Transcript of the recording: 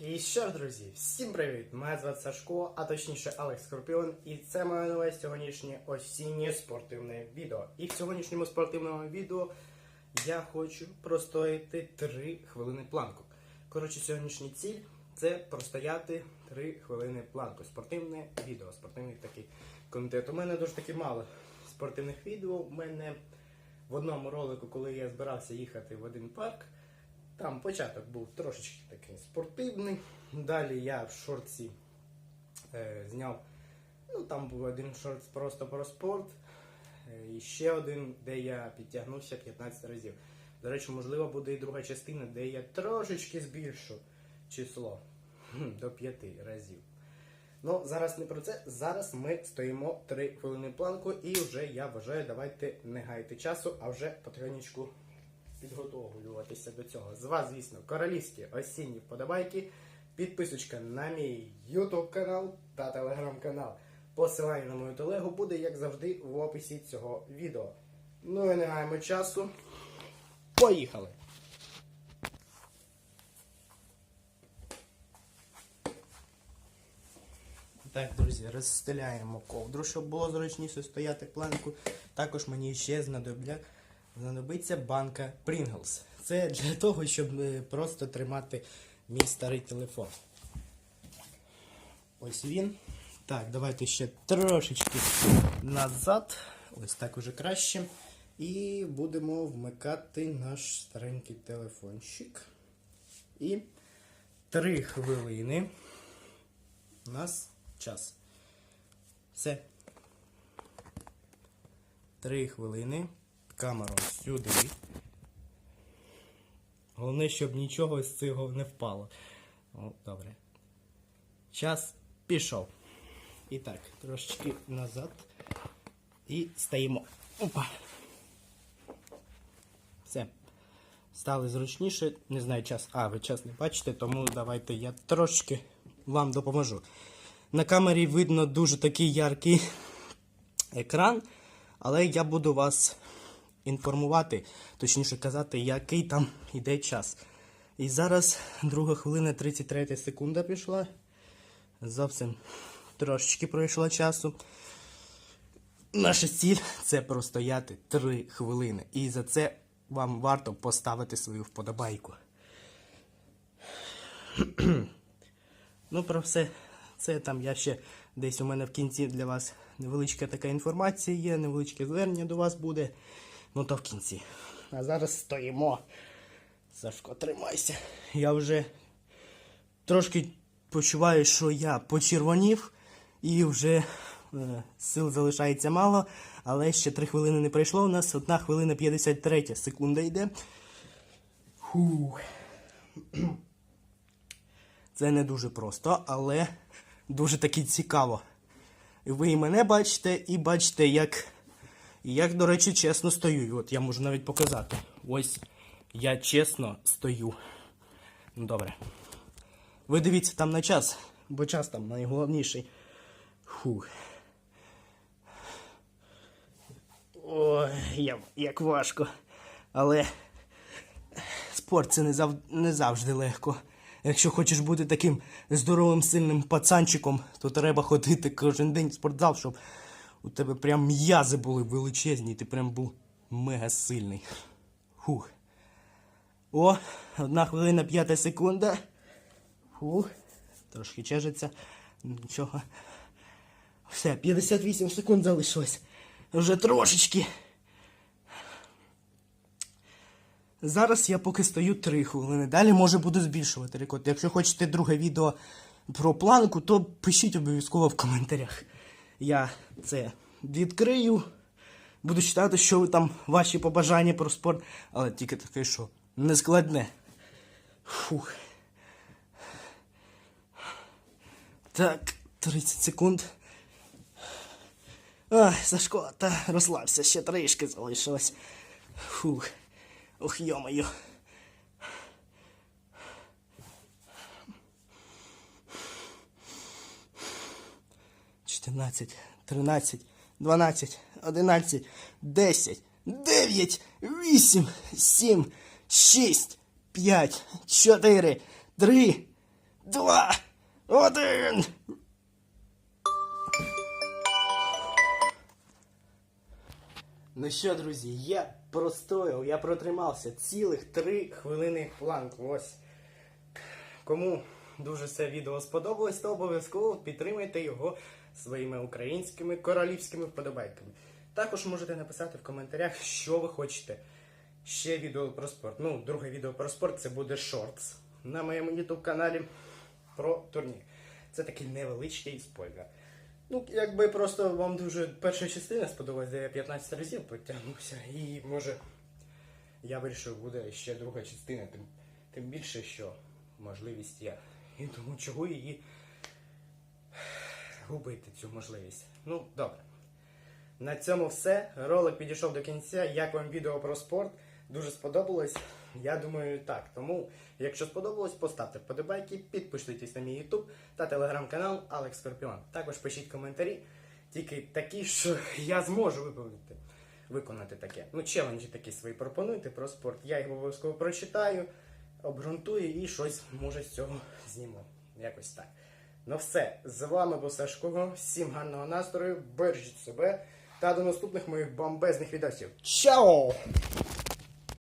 І що ж, друзі, всім привіт! Мене звати Сашко, а точніше Алекс Скорпіон, і це моє нове сьогоднішнє осіннє спортивне відео. І в сьогоднішньому спортивному відео я хочу простояти 3 хвилини планку. Коротше, сьогоднішній ціль це простояти 3 хвилини планку. Спортивне відео, спортивний такий контент. У мене дуже таки мало спортивних відео. У мене в одному ролику, коли я збирався їхати в один парк. Там початок був трошечки такий спортивний. Далі я в шорці е, зняв. Ну, там був один шорт просто про спорт. е, І ще один, де я підтягнувся 15 разів. До речі, можливо, буде і друга частина, де я трошечки збільшу число до 5 разів. Ну, зараз не про це. Зараз ми стоїмо 3 хвилини планку, і вже я вважаю, давайте не гайте часу, а вже потихонечку підготовлюватися до цього. З вас, звісно, королівські осінні вподобайки, підписочка на мій YouTube канал та телеграм-канал. Посилання на мою телегу буде, як завжди, в описі цього відео. Ну і не гаємо часу. Поїхали! Так, друзі, розстеляємо ковдру, щоб було зручніше стояти планку. Також мені ще знадобля... знадобиться банка Pringles. Це для того, щоб е, просто тримати мій старий телефон. Ось він. Так, давайте ще трошечки назад. Ось так уже краще. І будемо вмикати наш старенький телефончик. І 3 хвилини. У нас час. Все. Три хвилини. Камеру сюди. Головне, щоб нічого з цього не впало. О, добре. Час пішов. І так, трошечки назад. І стаємо. Опа. Все. Стали зручніше. Не знаю час. А, ви час не бачите, тому давайте я трошечки вам допоможу. На камері видно дуже такий яркий екран, але я буду вас інформувати, точніше казати, який там іде час. І зараз друга хвилина 33 секунда пішла. Зовсім трошечки пройшло часу. Наша ціль це простояти 3 хвилини. І за це вам варто поставити свою вподобайку. Ну, про все це там я ще десь у мене в кінці для вас невеличка така інформація є, невеличке звернення до вас буде. Ну то в кінці. А зараз стоїмо. Сашко, тримайся. Я вже трошки почуваю, що я почервонів і вже е, сил залишається мало, але ще 3 хвилини не пройшло. У нас 1 хвилина 53 секунда йде. Фух. Це не дуже просто, але дуже таки цікаво. Ви і мене бачите, і бачите, як, як, до речі, чесно стою. І От я можу навіть показати. Ось я чесно стою. Ну добре. Ви дивіться там на час, бо час там найголовніший. Фух. Ой, я- як важко. Але спорт це не, зав... не завжди легко. Якщо хочеш бути таким здоровим, сильним пацанчиком, то треба ходити кожен день в спортзал, щоб у тебе прям м'язи були величезні, ти прям був мега сильний. Фух. О, одна хвилина п'ята секунда. Фух. Трошки чешеться. Нічого. Все, 58 секунд залишилось. Вже трошечки. Зараз я поки стою 3 хвилини. Далі може буду збільшувати рекорд. Якщо хочете друге відео про планку, то пишіть обов'язково в коментарях я це відкрию. Буду читати, що ви там, ваші побажання про спорт. Але тільки таке, що не складне. Фух. Так, 30 секунд. Ах, Сашко, та розслабся, ще трішки залишилось. Фух. Ох, йомаю. 11, 13, 12, 11, 10, 9, 8, 7, 6, 5, 4, 3, 2, 1. Ну що, друзі, я простояв, я протримався цілих 3 хвилини планк. Ось. Кому дуже це відео сподобалось, то обов'язково підтримайте його своїми українськими королівськими вподобайками. Також можете написати в коментарях, що ви хочете. Ще відео про спорт. Ну, друге відео про спорт це буде шортс на моєму YouTube каналі про турнір. Це такий невеличкий спойлер. Ну, якби просто вам дуже перша частина сподобалась, де я 15 разів потягнувся, і може я вирішив, буде ще друга частина, тим, тим більше, що можливість є. І тому чого її губити цю можливість. Ну, добре. На цьому все. Ролик підійшов до кінця. Як вам відео про спорт? Дуже сподобалось. Я думаю, так. Тому, якщо сподобалось, поставте вподобайки, підпишитесь на мій YouTube та телеграм-канал Алекс Скорпіон. Також пишіть коментарі, тільки такі, що я зможу виконати. Виконати таке. Ну, челенджі такі свої пропонуйте про спорт. Я їх обов'язково прочитаю, обґрунтую і щось може з цього зніму. Якось так. Ну все, з вами був Сашко. Всім гарного настрою, бережіть себе та до наступних моїх бомбезних відосів. Чао!